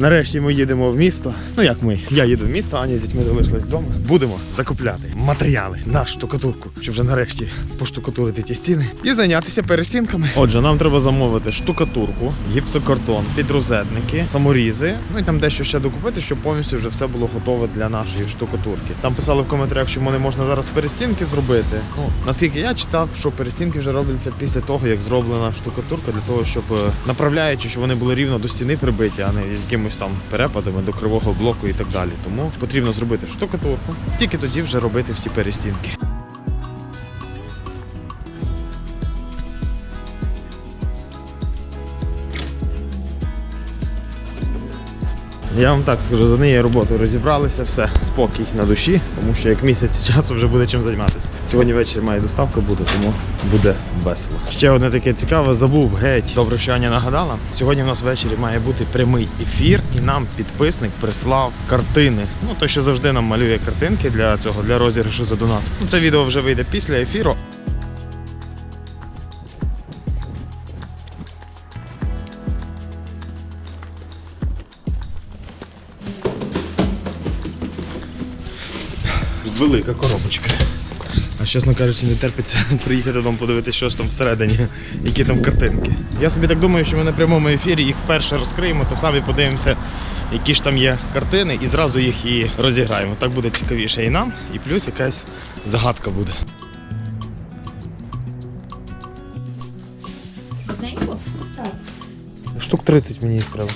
Нарешті ми їдемо в місто. Ну як ми? Я їду в місто, Аня з дітьми залишилась вдома. Будемо закупляти матеріали на штукатурку, щоб вже нарешті поштукатурити ті стіни і зайнятися перестінками. Отже, нам треба замовити штукатурку, гіпсокартон, підрозетники, саморізи. Ну і там дещо ще докупити, щоб повністю вже все було готове для нашої штукатурки. Там писали в коментарях, що вони можна зараз перестінки зробити. Ну наскільки я читав, що перестінки вже робляться після того, як зроблена штукатурка, для того, щоб е, направляючи, щоб вони були рівно до стіни прибиті, а не з якимось там перепадами до кривого блоку і так далі. Тому потрібно зробити штукатурку, тільки тоді вже робити всі перестінки. Я вам так скажу, за нею роботою розібралися, все, спокій на душі, тому що як місяць часу вже буде чим займатися. Сьогодні ввечері має доставка бути, тому буде весело. Ще одне таке цікаве, забув геть. Добре, що Аня нагадала. Сьогодні в нас ввечері має бути прямий ефір, і нам підписник прислав картини. Ну той, що завжди нам малює картинки для цього, для розіграшу за донат. Ну це відео вже вийде після ефіру. Велика коробочка. А чесно кажучи, не терпиться приїхати додому подивитися, що ж там всередині, які там картинки. Я собі так думаю, що ми на прямому ефірі їх вперше розкриємо, то самі подивимося, які ж там є картини, і зразу їх і розіграємо. Так буде цікавіше і нам, і плюс якась загадка буде. Штук 30 мені треба.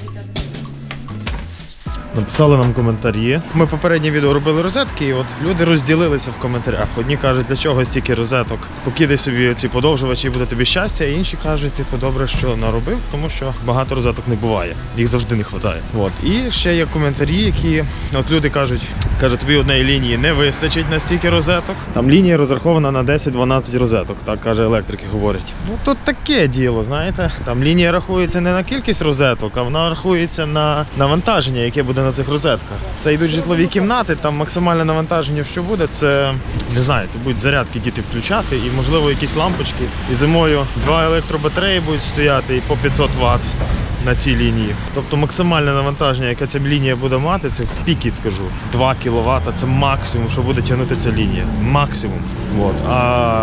Написали нам коментарі. Ми попереднє відео робили розетки, і от люди розділилися в коментарях. Одні кажуть, для чого стільки розеток. Покидай собі ці подовжувачі буде тобі щастя, інші кажуть, типу, добре, що наробив, тому що багато розеток не буває. Їх завжди не вистачає. От. І ще є коментарі, які от люди кажуть, каже, тобі однієї лінії не вистачить на стільки розеток. Там лінія розрахована на 10-12 розеток, так каже електрики говорять. Ну тут таке діло, знаєте. Там лінія рахується не на кількість розеток, а вона рахується на навантаження, яке буде на цих розетках. Це йдуть житлові кімнати, там максимальне навантаження, що буде, це не знаю, це будуть зарядки діти включати і можливо якісь лампочки. І зимою два електробатареї будуть стояти і по 500 Вт на цій лінії. Тобто максимальне навантаження, яке ця лінія буде мати, це в піки скажу. 2 кВт це максимум, що буде тягнути ця лінія. Максимум. От. А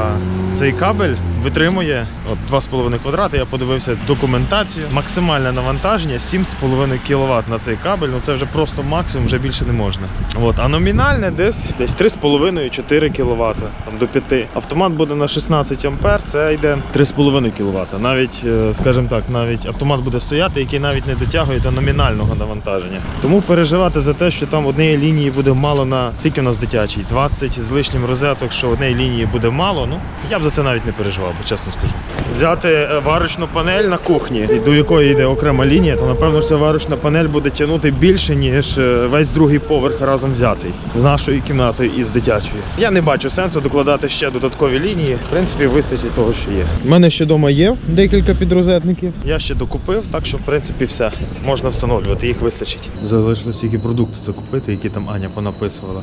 цей кабель витримує от 2,5 квадрати. Я подивився документацію. Максимальне навантаження 7,5 кВт на цей кабель. Ну це вже просто максимум, вже більше не можна. От. А номінальне десь десь 3,5-4 кВт, там до 5. Автомат буде на 16 А, це йде 3,5 кВт. Навіть, е, скажімо так, навіть автомат буде стояти, який навіть не дотягує до номінального навантаження. Тому переживати за те, що там однієї лінії буде мало на скільки у нас дитячий, 20 з лишнім розеток, що однієї лінії буде мало. Ну я б за це навіть не переживав, бо чесно скажу. Взяти е, варочну панель на кухні, до якої йде окрема лінія, то напевно ця варочна панель буде тягнути більше, ніж е, весь другий поверх разом взятий з нашою кімнатою і з дитячою. Я не бачу сенсу докладати ще додаткові лінії. В принципі, вистачить того, що є. У мене ще вдома є декілька підрозетників. Я ще докупив, так що в принципі все можна встановлювати, їх вистачить. Залишилось тільки продукти закупити, які там Аня понаписувала.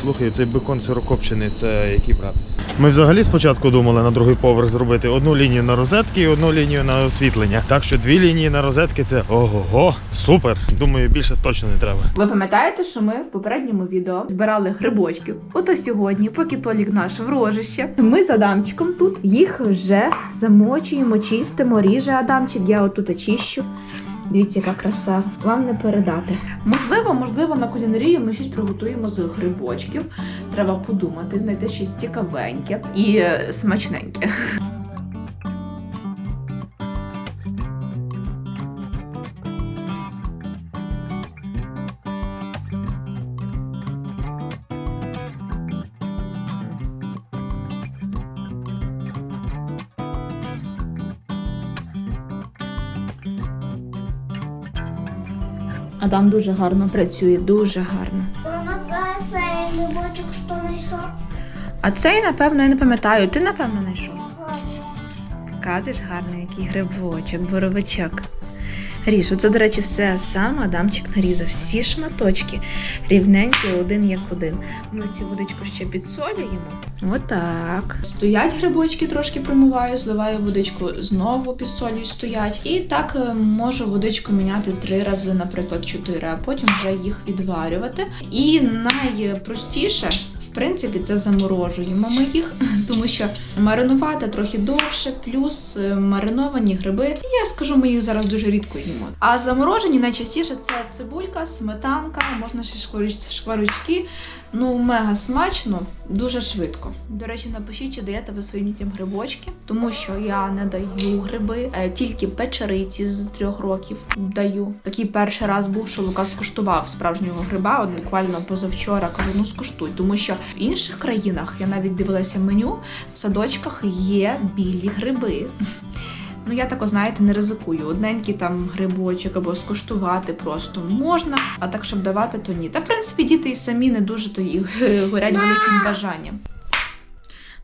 Слухай, цей бекон сирокопчений, це який брат? Ми взагалі спочатку думали на другий поверх зробити одну лінію на розетки і одну лінію на освітлення. Так що дві лінії на розетки це ого-го, супер. Думаю, більше точно не треба. Ви пам'ятаєте, що ми в попередньому відео збирали грибочків? Ото сьогодні, поки Толік наш в рожище, ми з Адамчиком тут їх вже замочуємо, чистимо, ріже Адамчик, я отут очищу. Дивіться, яка краса, вам не передати. Можливо, можливо, на кулінарії ми щось приготуємо з грибочків. Треба подумати, знайти щось цікавеньке і е, смачненьке. Адам дуже гарно працює, дуже гарно. Мама, це цей грибочок, що знайшов. А цей, напевно, я не пам'ятаю. Ти, напевно, знайшов. Казиш гарний, який грибочок, боровичок. Ріж, оце, до речі, все сам Адамчик нарізав. Всі шматочки рівненькі, один як один. Ми цю водичку ще підсолюємо. Отак. Стоять грибочки, трошки промиваю, зливаю водичку, знову підсолюю, стоять. І так е, можу водичку міняти три рази, наприклад, чотири, а потім вже їх відварювати. І найпростіше. Принципі, це заморожуємо ми їх, тому що маринувати трохи довше, плюс е, мариновані гриби. Я скажу, ми їх зараз дуже рідко їмо. А заморожені найчастіше це цибулька, сметанка, можна ще шкварочки. Ну, мега смачно, дуже швидко. До речі, напишіть, чи даєте ви своїм дітям грибочки, тому що я не даю гриби, е, тільки печериці з трьох років даю. Такий перший раз був, що Лука скуштував справжнього гриба. От буквально позавчора кажу, ну скуштуй, тому що в інших країнах я навіть дивилася меню. В садочках є білі гриби. Ну, я тако, знаєте, не ризикую. Одненький там грибочок або скуштувати просто можна, а так, щоб давати, то ні. Та, в принципі, діти і самі не дуже то і горять великим бажанням.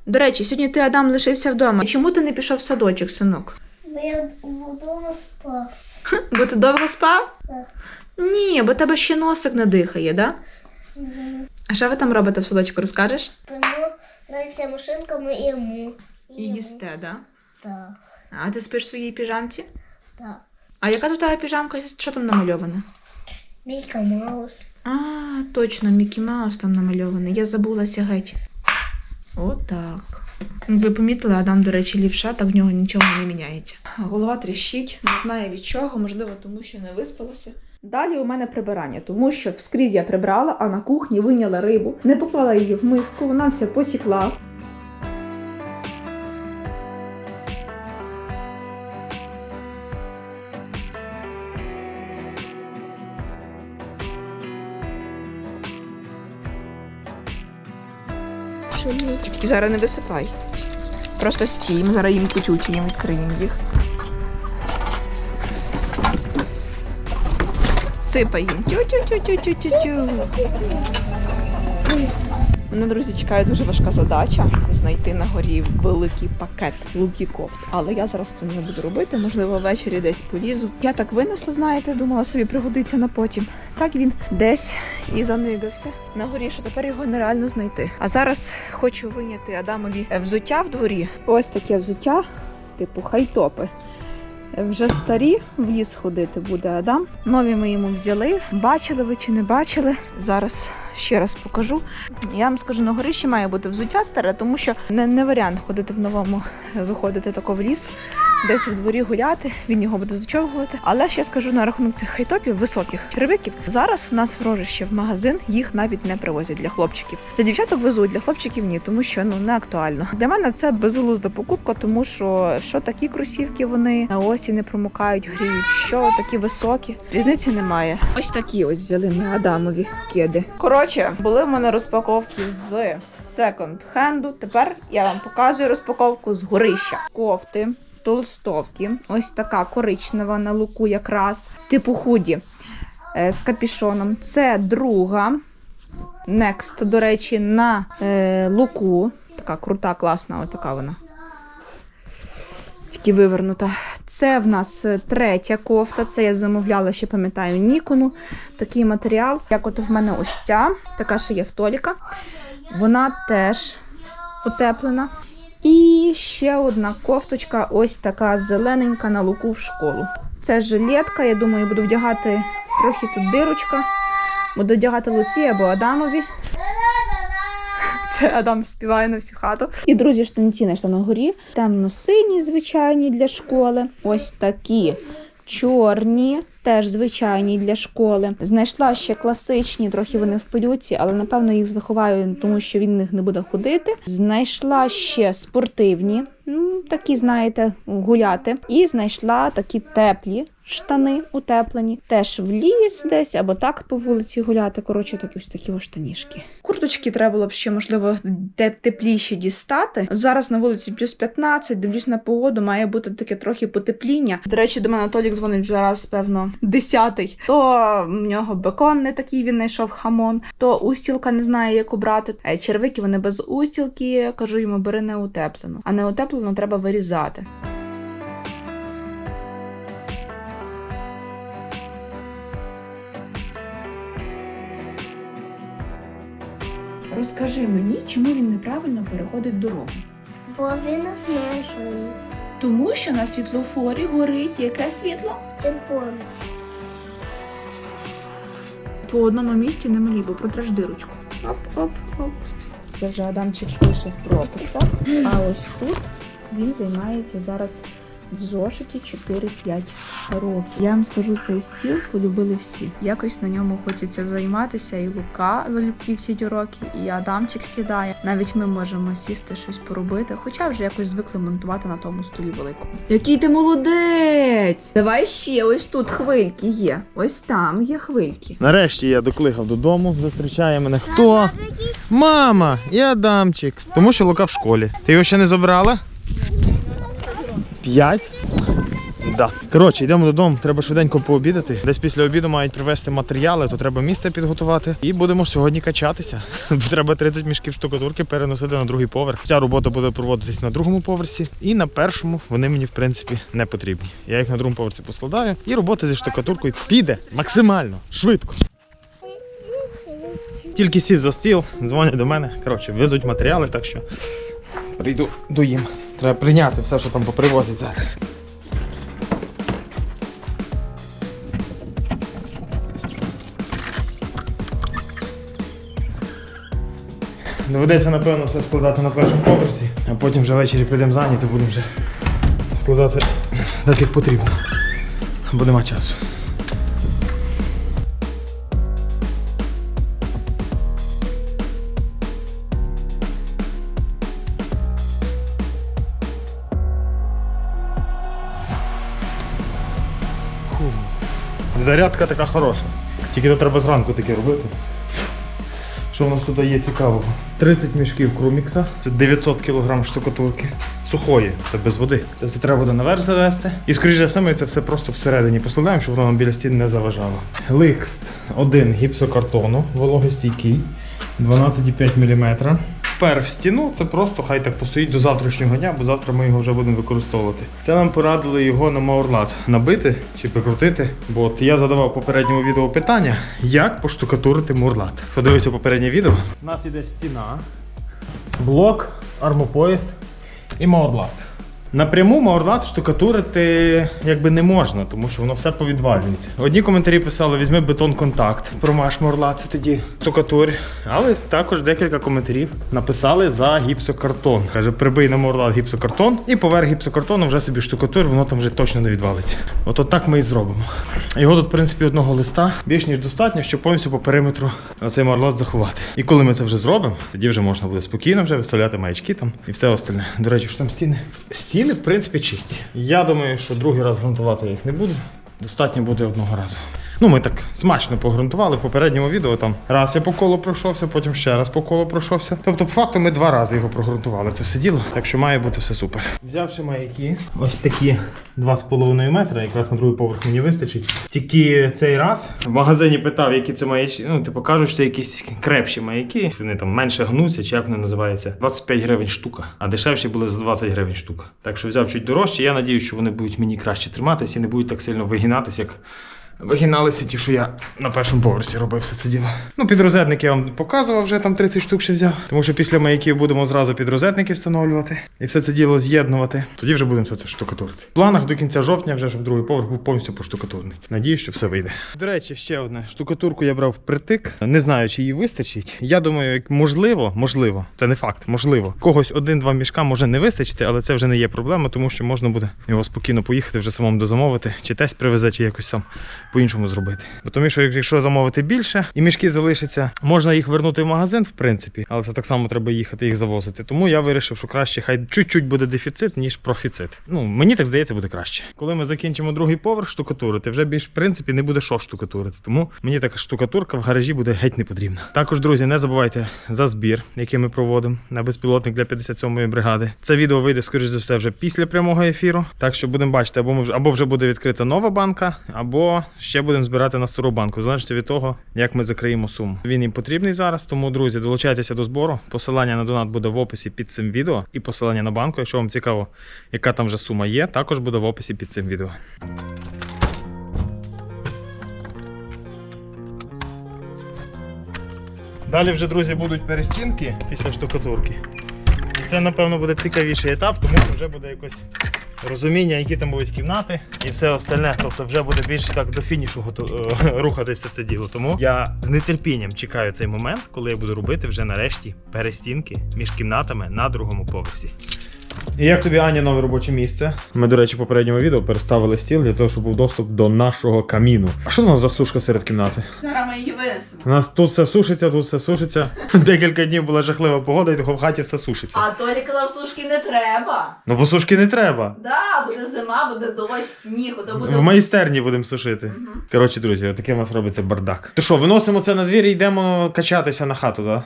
До речі, сьогодні ти Адам лишився вдома. Чому ти не пішов в садочок, синок? Бо я вдома спав. Бо ти довго спав? Так. Ні, бо тебе ще носик не дихає, да? А що ви там робите в садочку, розкажеш? Тому граємося машинками і йому. І їсте, да? Так, А ти спиш в своїй піжамці? так. А яка тут тебе піжамка? Що там намальоване? Мійка Маус. А, точно, Мікі Маус там намальований. Я забулася геть. Отак. Ви помітили, Адам, до речі, лівша, так в нього нічого не міняється. Голова тріщить, не знає від чого, можливо, тому що не виспалася. Далі у мене прибирання, тому що вскрізь я прибрала, а на кухні виняла рибу, не поклала її в миску, вона вся потікла. Тільки зараз не висипай. Просто стій, ми зараз їм потютюємо, відкриємо їх. Сипай їм. Тю-тю-тю-тю-тю-тю. Мене, друзі, чекає дуже важка задача знайти на горі великий пакет лукікофт. Але я зараз це не буду робити. Можливо, ввечері десь полізу. Я так винесла, знаєте, думала собі пригодиться на потім. Так він десь і занигався на горі, що тепер його нереально знайти. А зараз хочу виняти Адамові взуття в дворі. Ось таке взуття, типу хайтопи. Вже старі в ліс ходити буде Адам. Нові ми йому взяли. Бачили ви чи не бачили? Зараз ще раз покажу. Я вам скажу, на горищі має бути взуття старе, тому що не, не варіант ходити в новому, виходити тако в ліс, десь в дворі гуляти, він його буде зачовгувати. Але ще скажу на рахунок цих хайтопів, високих черевиків. Зараз в нас в рожище в магазин їх навіть не привозять для хлопчиків. Для дівчаток везуть, для хлопчиків ні, тому що ну не актуально. Для мене це безглузда покупка, тому що що такі кросівки вони на осі не промокають, гріють, що такі високі. Різниці немає. Ось такі ось взяли ми Адамові кеди. Коротше, були в мене розпаковки з секонд-хенду. Тепер я вам показую розпаковку з горища. Кофти, толстовки. Ось така коричнева на луку, якраз типу худі е, з капішоном. Це друга. Next, до речі, на е, луку. Така крута, класна, ось така вона. Тільки вивернута. Це в нас третя кофта. Це я замовляла, ще пам'ятаю, Нікону. Такий матеріал. Як от в мене ось ця, така ще є в Толіка. Вона теж утеплена. І ще одна кофточка, ось така зелененька на луку в школу. Це жилетка, я думаю, буду вдягати трохи тут дирочка. Буду вдягати Луці або Адамові. Це Адам співає на всю хату. І друзі, штанці на горі. Темно-сині, звичайні для школи. Ось такі чорні, теж звичайні для школи. Знайшла ще класичні, трохи вони в пилюці, але напевно їх заховаю, тому що він в них не буде ходити. Знайшла ще спортивні, ну такі, знаєте, гуляти. І знайшла такі теплі. Штани утеплені, теж в ліс десь або так по вулиці гуляти. Коротше, такі ось такі ось штанішки. Курточки треба було б ще, можливо, де тепліші дістати. От зараз на вулиці плюс 15, дивлюсь на погоду, має бути таке трохи потепління. До речі, до мене Толік дзвонить вже раз, певно, 10-й. То в нього бекон не такий, він знайшов хамон, то устілка не знає, як обрати. Е, Червики вони без устілки. Кажу йому, бери неутеплену. А неутеплену треба вирізати. Розкажи мені, чому він неправильно переходить дорогу. Бо він обмежений. Тому що на світлофорі горить яке світло? Телефон. По одному місці не мені, бо протраж дирочку. Оп-оп-оп. Це вже Адамчик пише в прописах, а ось тут він займається зараз в зошиті 4-5 років. Я вам скажу, цей стіл полюбили всі. Якось на ньому хочеться займатися, і Лука залюбки всі ті роки, і Адамчик сідає. Навіть ми можемо сісти щось поробити, хоча вже якось звикли монтувати на тому столі великому. Який ти молодець! Давай ще ось тут хвильки є. Ось там є хвильки. Нарешті я докликав додому, зустрічає мене хто? Мама, і Адамчик. Тому що Лука в школі. Ти його ще не забрала? П'ять? Да. Коротше, йдемо додому, треба швиденько пообідати. Десь після обіду мають привезти матеріали, то треба місце підготувати. І будемо сьогодні качатися. треба 30 мішків штукатурки переносити на другий поверх. Ця робота буде проводитись на другому поверсі, і на першому вони мені, в принципі, не потрібні. Я їх на другому поверсі поскладаю, і робота зі штукатуркою піде максимально швидко. Тільки сів за стіл, дзвонять до мене. Коротше, везуть матеріали, так що прийду до їм. Треба прийняти все, що там попривозять зараз. Доведеться, напевно, все складати на першому поверсі, а потім вже ввечері прийдемо зайняти, будемо вже складати так, як потрібно. Бо нема часу. Зарядка така хороша. Тільки то треба зранку таке робити. Що в нас тут є цікавого? 30 мішків крумікса, це 900 кг штукатурки. Сухої, це без води. Це все треба буде наверх завести. І скоріше за все, ми це все просто всередині поскладаємо, щоб воно нам біля стін не заважало. Ликст один гіпсокартону, вологостійкий, 12,5 мм. Впер в стіну, це просто хай так постоїть до завтрашнього дня, бо завтра ми його вже будемо використовувати. Це нам порадили його на Маурлат набити чи прикрутити. Бо от я задавав попередньому відео питання, як поштукатурити Мурлат. Хто дивився попереднє відео? У нас іде стіна, блок, армопояс і Маурлат. Напряму Маурлат штукатурити якби не можна, тому що воно все повідвалюється. Одні коментарі писали: візьми бетон контакт, промаш Маурлат, тоді штукатурь. Але також декілька коментарів написали за гіпсокартон. Каже, прибий на Маурлат гіпсокартон і поверх гіпсокартону вже собі штукатур, воно там вже точно не відвалиться. От, от так ми і зробимо. Його тут, в принципі, одного листа більш ніж достатньо, щоб повністю по периметру цей Маурлат заховати. І коли ми це вже зробимо, тоді вже можна буде спокійно вже виставляти маячки там і все остальне. До речі, що там стіни? Стіни, в принципі, чисті. Я думаю, що другий раз грунтувати я їх не буду. Достатньо буде одного разу. Ну, ми так смачно погрунтували в попередньому відео. Там раз я по колу пройшовся, потім ще раз по колу пройшовся. Тобто, по факту, ми два рази його прогрунтували. Це все діло. Так що має бути все супер. Взявши маяки, ось такі 2,5 метри, якраз на другий поверх мені вистачить. Тільки цей раз в магазині питав, які це маяки. Ну, типу кажуть, це якісь крепші маяки. Вони там менше гнуться, чи як вони називаються. 25 гривень штука, а дешевші були за 20 гривень штука. Так що взяв чуть дорожче. Я надію, що вони будуть мені краще триматися і не будуть так сильно вигинатися, як Вигиналися ті, що я на першому поверсі робив все це діло. Ну, підрозетники я вам показував, вже там 30 штук ще взяв. Тому що після маяків будемо зразу підрозетники встановлювати і все це діло з'єднувати. Тоді вже будемо все це штукатурити. В планах до кінця жовтня, вже щоб другий поверх був повністю поштукатурний. Надіюсь, що все вийде. До речі, ще одне штукатурку я брав впритик. Не знаю, чи її вистачить. Я думаю, як можливо, можливо, це не факт, можливо. Когось один-два мішка може не вистачити, але це вже не є проблема, тому що можна буде його спокійно поїхати, вже самому дозамовити, чи тесть привезе, чи якось сам по-іншому зробити. Бо тому що якщо замовити більше і мішки залишаться, можна їх вернути в магазин, в принципі, але це так само треба їхати їх завозити. Тому я вирішив, що краще хай чуть-чуть буде дефіцит, ніж профіцит. Ну мені так здається, буде краще. Коли ми закінчимо другий поверх штукатурити, вже більш в принципі не буде що штукатурити. Тому мені така штукатурка в гаражі буде геть не потрібна. Також, друзі, не забувайте за збір, який ми проводимо на безпілотник для 57-ї бригади. Це відео вийде, скоріш за все, вже після прямого ефіру. Так що будемо бачити, або ми вже або вже буде відкрита нова банка, або ще будемо збирати на стару банку, залежить від того, як ми закриємо суму. Він їм потрібний зараз. Тому, друзі, долучайтеся до збору. Посилання на донат буде в описі під цим відео, і посилання на банку, якщо вам цікаво, яка там вже сума є, також буде в описі під цим відео. Далі вже, друзі, будуть перестінки після штукатурки. Це, напевно, буде цікавіший етап, тому що вже буде якось розуміння, які там будуть кімнати і все остальне. Тобто вже буде більш так до фінішу готу- е, рухатися це діло. Тому я з нетерпінням чекаю цей момент, коли я буду робити вже нарешті перестінки між кімнатами на другому поверсі. І як тобі Аня нове робоче місце? Ми, до речі, в попередньому відео переставили стіл для того, щоб був доступ до нашого каміну. А що у нас за сушка серед кімнати? Зараз ми її винесемо. У нас тут все сушиться, тут все сушиться. Декілька днів була жахлива погода, і того в хаті все сушиться. А Толі казав, сушки не треба. Ну, бо сушки не треба. Да, буде зима, буде дощ, сніг, то буде. В майстерні будемо сушити. Коротше, друзі, отакий у нас робиться бардак. То що, виносимо це на двір і йдемо качатися на хату, так?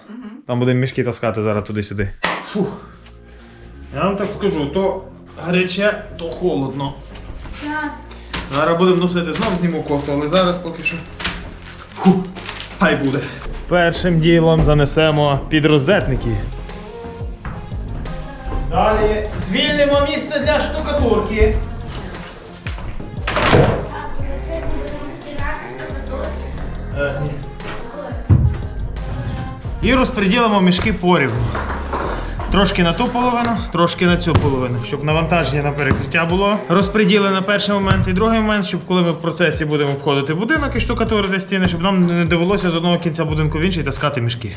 Там будемо мішки таскати зараз туди-сюди. Фух. Я вам так скажу, то гаряче, то холодно. Зараз будемо носити, знов зніму кофту, але зараз поки що. Фух, хай буде. Першим ділом занесемо під розетники. Далі звільнимо місце для штукатурки. Е, ні. І розподілимо мішки порівну. Трошки на ту половину, трошки на цю половину, щоб навантаження на перекриття було розподілено перший момент. І другий момент, щоб коли ми в процесі будемо обходити будинок і штукатурити стіни, щоб нам не довелося з одного кінця будинку в інший таскати мішки.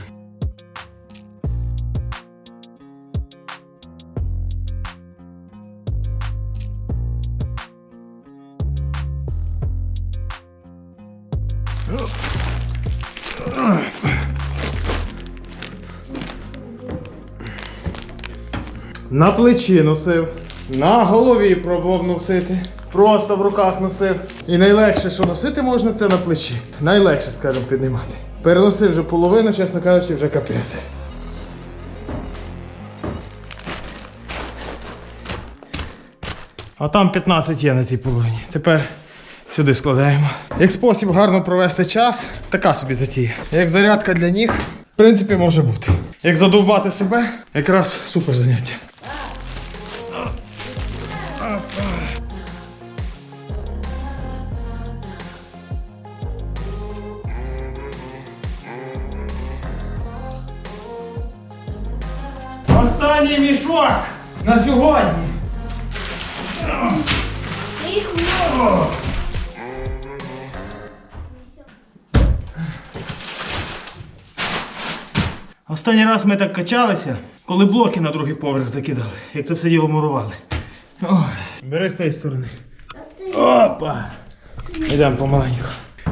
На плечі носив, на голові пробував носити. Просто в руках носив. І найлегше, що носити можна, це на плечі. Найлегше, скажімо, піднімати. Переносив вже половину, чесно кажучи, вже капець. А там 15 є на цій половині. Тепер сюди складаємо. Як спосіб гарно провести час, така собі затія. Як зарядка для ніг, в принципі, може бути. Як задовбати себе, якраз супер заняття. Останній мішок на сьогодні. Останній раз ми так качалися, коли блоки на другий поверх закидали, як це все діло мурували. Ой. Бери з тієї сторони. Опа! Йдемо помаленьку.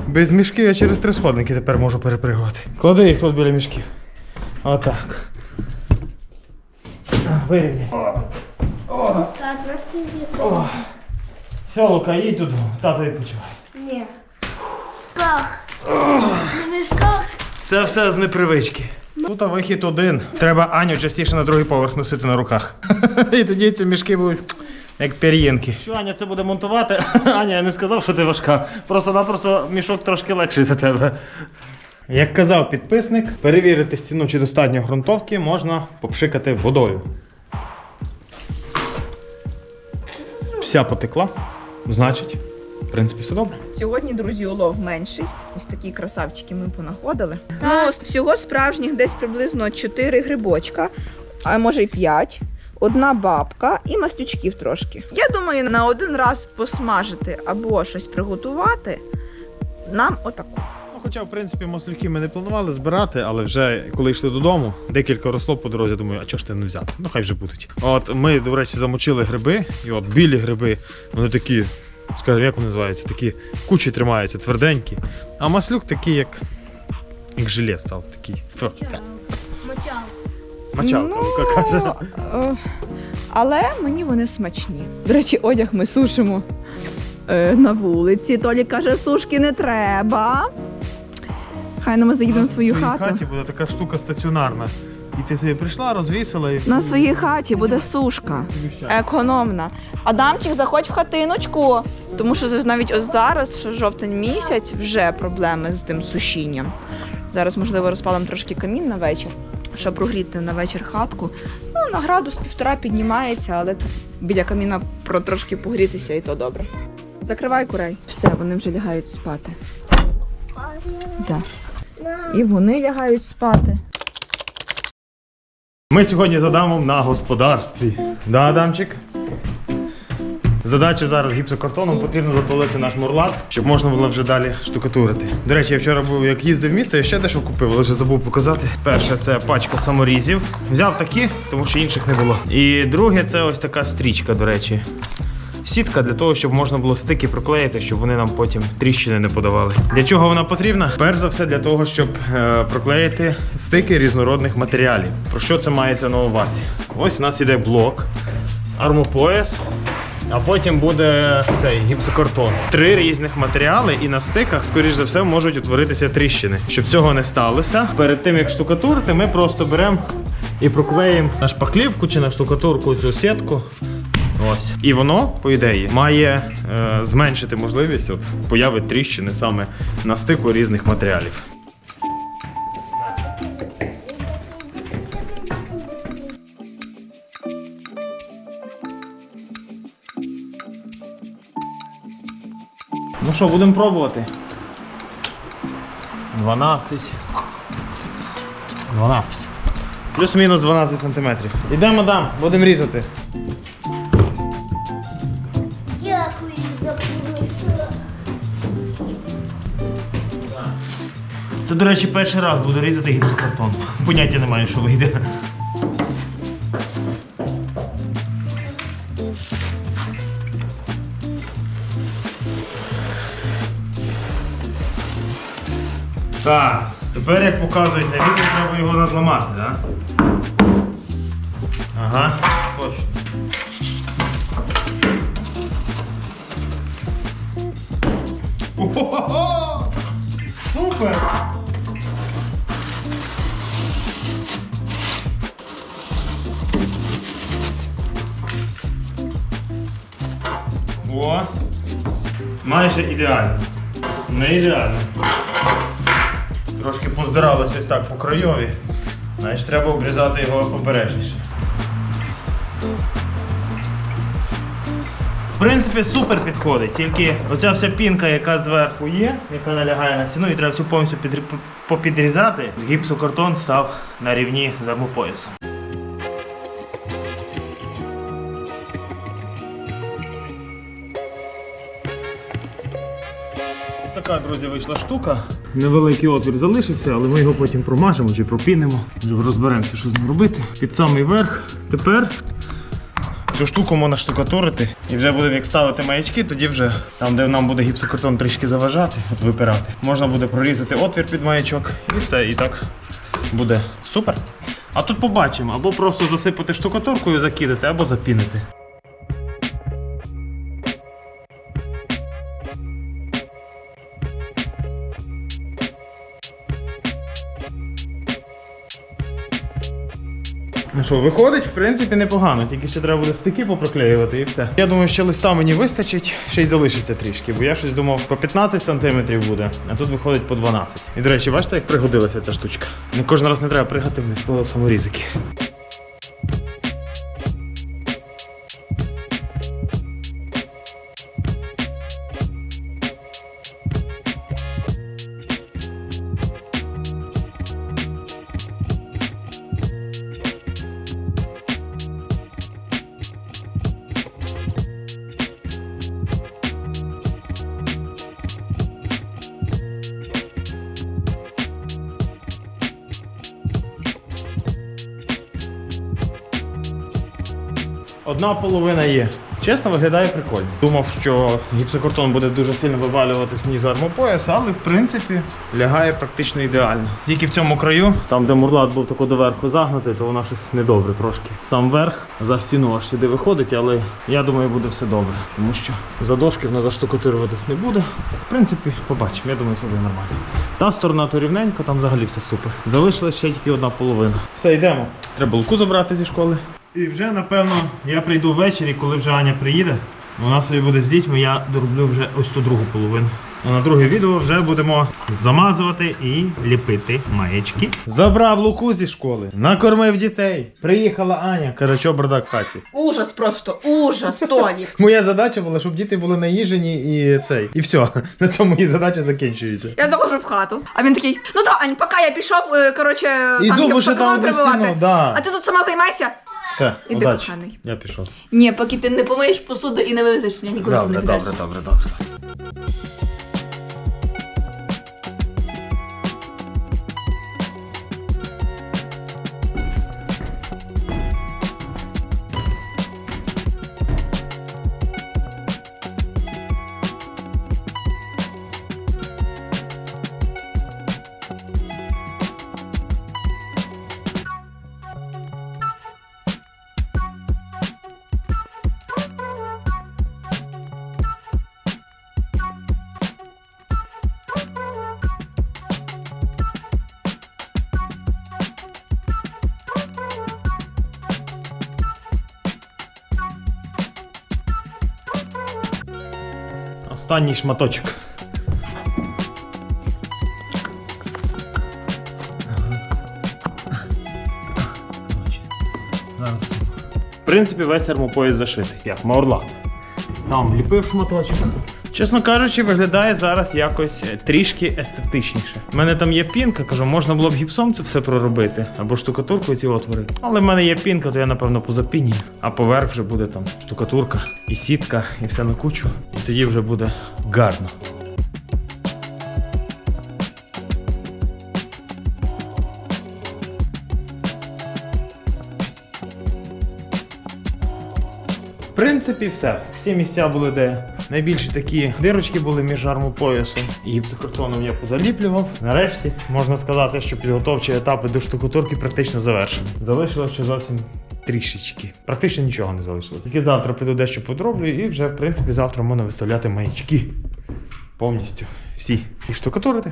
Без мішків я через три сходники тепер можу перепригувати. Клади їх тут біля мішків. Отак. Вирівняй. Так, просто Все, Лука, їдь додому. Тато відпочивай. Ні. Как? На мішках? Це все з непривички. Тут вихід один. Треба Аню частіше на другий поверх носити на руках. І тоді ці мішки будуть як пір'їнки. Що Аня це буде монтувати? Аня, я не сказав, що ти важка. Просто-напросто мішок трошки легший за тебе. Як казав підписник, перевірити стіну чи достатньо ґрунтовки можна попшикати водою. Вся потекла, значить, в принципі, все добре. Сьогодні, друзі, улов менший. Ось такі красавчики ми понаходили. Ну, всього справжніх десь приблизно 4 грибочка, а може й 5. Одна бабка і маслючків трошки. Я думаю, на один раз посмажити або щось приготувати нам отаку. Ну, хоча, в принципі, маслюки ми не планували збирати, але вже коли йшли додому, декілька росло по дорозі, думаю, а чого ж ти не взяти? Ну хай вже будуть. От ми, до речі, замочили гриби, і от білі гриби, вони такі, скажімо, як вони називаються, такі кучі тримаються, тверденькі. А маслюк такий, як, як желе став, такий. Фу, фе. Мочал. Мочалка, Лука каже. е, але мені вони смачні. До речі, одяг ми сушимо е, на вулиці. Толі каже, сушки не треба. Хай ну ми заїдемо в свою В твоїй хату. хаті буде така штука стаціонарна. І ти собі прийшла, розвісила і. На своїй хаті буде сушка. Економна. Адамчик, заходь в хатиночку. Тому що навіть ось зараз, що жовтень місяць, вже проблеми з тим сушінням. Зараз, можливо, розпалимо трошки камін на вечір, щоб прогріти на вечір хатку. Ну, на градус півтора піднімається, але біля каміна про трошки погрітися і то добре. Закривай курей. Все, вони вже лягають спати. Да. І вони лягають спати. Ми сьогодні з Адамом на господарстві. Да, Адамчик? Задача зараз гіпсокартоном потрібно затолити наш мурлат, щоб можна було вже далі штукатурити. До речі, я вчора був, як їздив в місто, я ще дещо купив, але вже забув показати. Перше це пачка саморізів. Взяв такі, тому що інших не було. І друге це ось така стрічка, до речі. Сітка для того, щоб можна було стики проклеїти, щоб вони нам потім тріщини не подавали. Для чого вона потрібна? Перш за все для того, щоб е, проклеїти стики різнородних матеріалів. Про що це мається на увазі? Ось у нас іде блок, армопояс, а потім буде цей гіпсокартон. Три різних матеріали, і на стиках, скоріш за все, можуть утворитися тріщини. Щоб цього не сталося, перед тим як штукатурити, ми просто беремо і проклеїмо на шпаклівку чи на штукатурку цю сітку. Ось. І воно, по ідеї, має е, зменшити можливість от, появи тріщини саме на стику різних матеріалів. Ну що, будемо пробувати. 12. 12. Плюс-мінус 12 сантиметрів. Ідемо, дам, будемо різати. До речі, перший раз буду різати гіпсокартон. Поняття немає, що вийде. Так, тепер як показують на відео, треба його надламати, так? О! Майже ідеально. Не ідеально. Трошки поздиралося ось так по крайові. Значить, треба обрізати його побережніше. В принципі, супер підходить, тільки оця вся пінка, яка зверху є, яка налягає на стіну, і треба всю повністю підрі- попідрізати. Гіпсокартон став на рівні з армопоясом. Така, друзі, вийшла штука. Невеликий отвір залишився, але ми його потім промажемо чи пропінимо. Розберемося, що з ним робити. Під самий верх. Тепер Цю штуку можна штукатурити і вже будемо як ставити маячки, тоді вже там, де нам буде гіпсокартон трішки заважати, от випирати, можна буде прорізати отвір під маячок і все, і так буде супер. А тут побачимо, або просто засипати штукатуркою, закидати, або запінити. Ну що, виходить, в принципі, непогано, тільки ще треба буде стики попроклеювати і все. Я думаю, ще листа мені вистачить, ще й залишиться трішки, бо я щось думав, по 15 сантиметрів буде, а тут виходить по 12. І до речі, бачите, як пригодилася ця штучка. Не кожен раз не треба пригати не було саморізики. Одна половина є. Чесно, виглядає прикольно. Думав, що гіпсокартон буде дуже сильно вивалюватись мені з армопояса, але в принципі лягає практично ідеально. Тільки в цьому краю, там де мурлат був тако доверху загнутий, то воно щось недобре трошки. Сам верх за стіну аж сюди виходить, але я думаю, буде все добре, тому що задошки воно заштукатурюватись не буде. В принципі, побачимо, я думаю, все буде нормально. Та сторона то рівненько, там взагалі все супер. Залишилась ще тільки одна половина. Все, йдемо. Треба луку забрати зі школи. І вже, напевно, я прийду ввечері, коли вже Аня приїде. Вона собі буде з дітьми, я дороблю вже ось ту другу половину. А на друге відео вже будемо замазувати і ліпити маячки. Забрав луку зі школи, накормив дітей. Приїхала Аня, каже, що бардак в хаті. Ужас просто, ужас, Толік. Моя задача була, щоб діти були наїжені і цей. І все. На цьому мої задача закінчується. Я заходжу в хату, а він такий: ну да, Ань, поки я пішов, е, коротше, там що там да. А ти тут сама займайся? Все, Іди, удачі. коханий. Я пішов. Ні, поки ти не помиєш посуду і не вивезеш, я нікуди Добре, не підеш. добре, добре, добре. Останній шматочок. В принципі, весь армопоїзд зашитий, як маурлат. Там ліпив шматочок. Чесно кажучи, виглядає зараз якось е, трішки естетичніше. У мене там є пінка, кажу, можна було б гіпсом це все проробити, або штукатуркою ці отвори. Але в мене є пінка, то я напевно позапінюю. А поверх вже буде там штукатурка і сітка, і все на кучу. І тоді вже буде гарно. Принципі, все. Всі місця були, де найбільші такі дирочки були між армопоясом і гіпсокартоном я позаліплював. Нарешті можна сказати, що підготовчі етапи до штукатурки практично завершені. Залишилося ще зовсім трішечки. Практично нічого не залишилось. Тільки завтра піду дещо подроблю, і вже в принципі завтра можна виставляти маячки повністю всі і штукатурити.